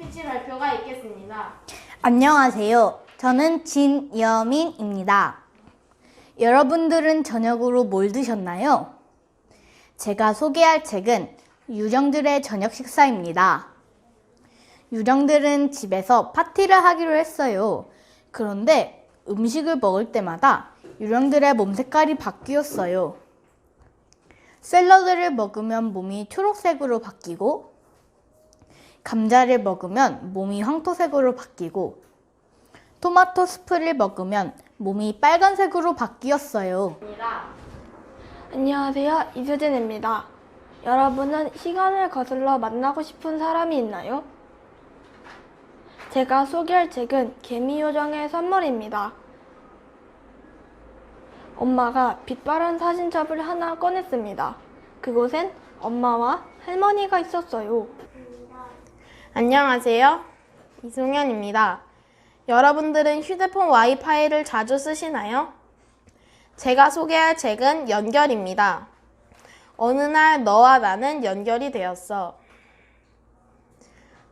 입시 발표가 있겠습니다. 안녕하세요. 저는 진여민입니다. 여러분들은 저녁으로 뭘 드셨나요? 제가 소개할 책은 유령들의 저녁 식사입니다. 유령들은 집에서 파티를 하기로 했어요. 그런데 음식을 먹을 때마다 유령들의 몸 색깔이 바뀌었어요. 샐러드를 먹으면 몸이 초록색으로 바뀌고, 감자를 먹으면 몸이 황토색으로 바뀌고, 토마토 스프를 먹으면 몸이 빨간색으로 바뀌었어요. 안녕하세요. 이수진입니다. 여러분은 시간을 거슬러 만나고 싶은 사람이 있나요? 제가 소개할 책은 개미요정의 선물입니다. 엄마가 빛바랜 사진첩을 하나 꺼냈습니다. 그곳엔 엄마와 할머니가 있었어요. 안녕하세요. 이송현입니다. 여러분들은 휴대폰 와이파이를 자주 쓰시나요? 제가 소개할 책은 연결입니다. 어느 날 너와 나는 연결이 되었어.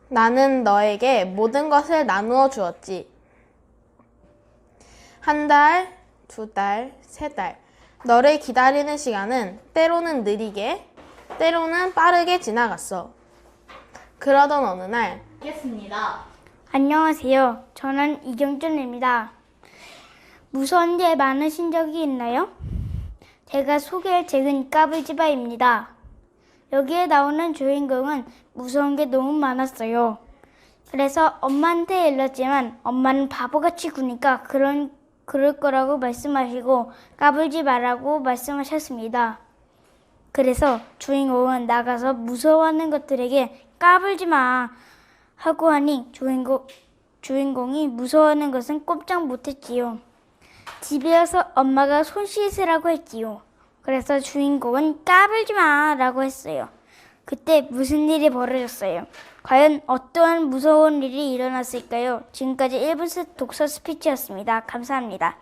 나는 너에게 모든 것을 나누어 주었지. 한 달, 두 달, 세 달. 너를 기다리는 시간은 때로는 느리게, 때로는 빠르게 지나갔어. 그러던 어느 날, 알겠습니다. 안녕하세요. 저는 이경준입니다. 무서운 일 많으신 적이 있나요? 제가 소개할 책은 까불지바입니다. 여기에 나오는 주인공은 무서운 게 너무 많았어요. 그래서 엄마한테 일렀지만 엄마는 바보같이 구니까 그런 그럴 거라고 말씀하시고 까불지 말라고 말씀하셨습니다. 그래서 주인공은 나가서 무서워하는 것들에게 까불지 마 하고 하니 주인공, 주인공이 무서워하는 것은 꼼짝 못했지요. 집에 와서 엄마가 손 씻으라고 했지요. 그래서 주인공은 까불지 마 라고 했어요. 그때 무슨 일이 벌어졌어요? 과연 어떠한 무서운 일이 일어났을까요? 지금까지 1분 독서 스피치였습니다. 감사합니다.